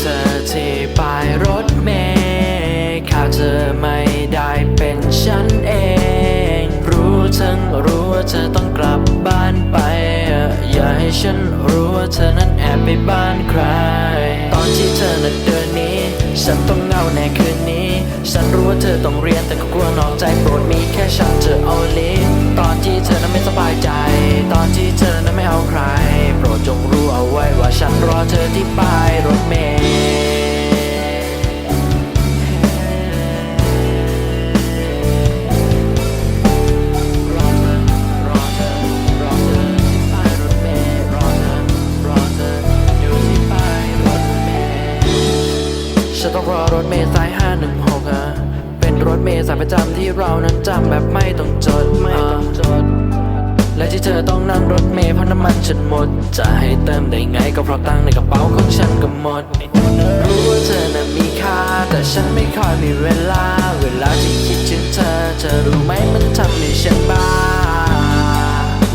เธอที่ป้ายรถเมล์ขาดเธอไม่ได้เป็นฉันเอง รู้ทั้งรู้ว่าเธอต้องกลับบ้านไป อย่าให้ฉันรู้ว่าเธอนั้นแอบไปบ้านใคร ตอนที่เธอนั้นเดินนี้ ฉันต้องเงาแน่คืนนี้ ฉันรู้ว่าเธอต้องเรียนแต่ก็กลัวนอกใจโปรดมีแค่ฉันเธอ only ตอนที่เธอนั้นไม่สบายใจ ตอนที่เธอ ฉันต้อรถเมล์สาย 516อะเป็นรถเมล์สายประจำที่เรานั้นจำแบบไม่ต้องจดไม่ต้องจด และที่เธอต้องนั่งรถเมล์เพราะน้ำมันฉันหมด จะให้เติมได้ไงก็เพราะตังค์ในกระเป๋าของฉันก็หมด รู้ว่าเธอน่ะมีค่า แต่ฉันไม่ค่อยมีเวลา เวลาที่คิดถึงเธอ เธอรู้ไหมมันทำให้ฉันบ้า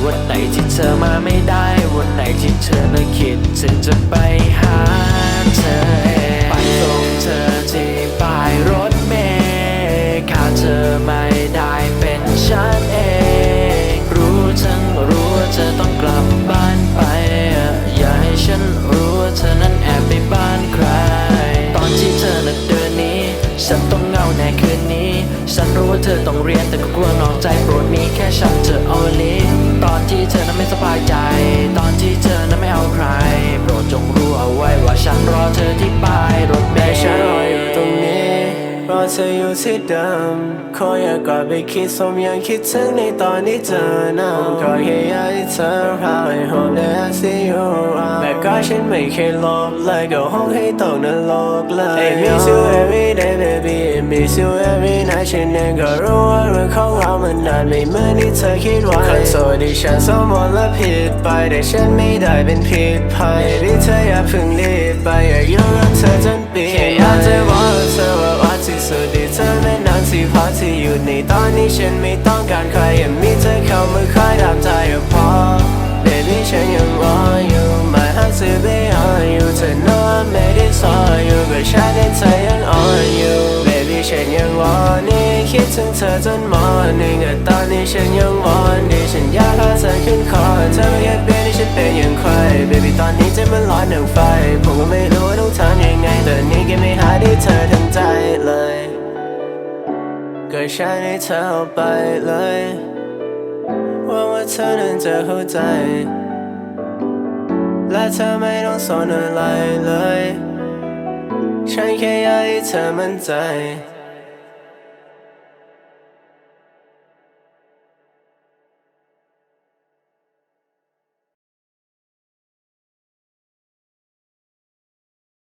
วันไหนที่เธอมาไม่ได้ วันไหนที่เธอน่ะคิดถึงจะไปหาเธอ ฉันรู้ว่าเธอต้องเรียนแต่ก็กลัวนอกใจโปรดมีแค่ฉันเธอ only ตอนที่เธอนั้นไม่สบายใจ ตอนที่เธอนั้นไม่เอาใคร โปรดจงรู้เอาไว้ว่าฉันรอเธอที่ป้า รอเธออยู่ที่เดิมขออย่ากลับไปคิดสมยังคิดถึงในตอนที่เจอหน้าก็แค่อยากให้เธอพาไป home that I see you around แต่ก็ฉันไม่เคยลบเลยก็ห้องให้ตกนรกเลย I miss you every day baby I miss you every night ฉันเองก็รู้ว่าเรื่องของเรามันนานไม่เหมือนที่เธอคิดไว้ขอโทษที่ฉันสมมติและผิดไปแต่ฉันไม่ได้เป็นผิดภัย Baby เธออย่าเพิ่งรีบไปอยากอยู่กับเธอจนปีแค่อยากจะบอกกับเธอ ไม่นานที่พักที่อยู่ในตอนนี้ฉันไม่ต้องการใครยังมีเธอเข้ามาคอยตามใจก็พอ Baby ฉันยังรออยู่ My heart still behind you เธอ know I made it for you ก็ฉันเห็นเธอยัง on you Baby ฉันยังรอนี่คิดถึงเธอจน morning แต่ตอนนี้ฉันยังวอนดีฉันอยากให้เธอขึ้นคอเธอไม่อยากเปลี่ยนให้ฉันเป็นอย่างใคร Baby ตอนนี้ใจมันร้อนหนึ่งไฟผมก็ไม่รู้ว่าต้องทำยังไงแต่นี่ก็ไม่หาที่เธอทั้ง ก็ฉันให้เธอเอาไปเลยหวังว่าเธอนั้นจะเข้าใจ และเธอไม่ต้องสอนอะไรเลย ฉันแค่อยากให้เธอมั่นใจ